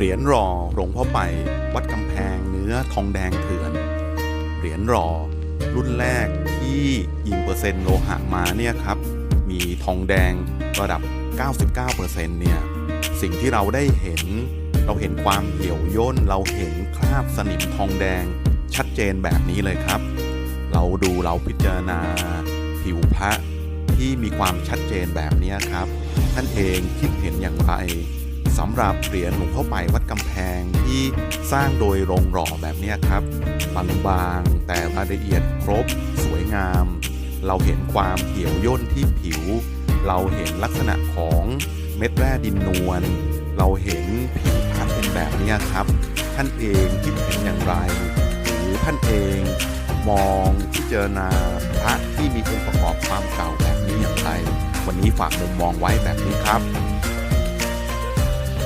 เหรียญรอหลวงพ่อไปวัดกำแพงเนื้อทองแดงเถื่อน เหรียญรอรุ่นแรกที่ยิงเปอร์เซ็นต์โลหะมาเนี่ยครับ มีทองแดงระดับ 99%เนี่ย สิ่งที่เราได้เห็น เราเห็นความเหี่ยวย่น เราเห็นคราบสนิมทองแดงชัดเจนแบบนี้เลยครับ เราดูเราพิจารณาผิวพระที่มีความชัดเจนแบบนี้ครับ ท่านเองคิดเห็นอย่างไร สำหรับเหรียญหลวงพ่อไปวัดกำแพงที่สร้างโดยโรงหล่อแบบนี้ครับบางๆแต่รายละเอียดครบ สวยงาม เราเห็นความเหี่ยวย่นที่ผิว เราเห็นลักษณะของเม็ดแร่ดินนวลเราเห็นผิวพระเป็นแบบนี้ครับ ท่านเองคิดเห็นอย่างไร หรือท่านเองมองพิจารณาพระที่มีองค์ประกอบความเก่าแบบนี้อย่างไร วันนี้ฝากมุมมองไว้แบบนี้ครับ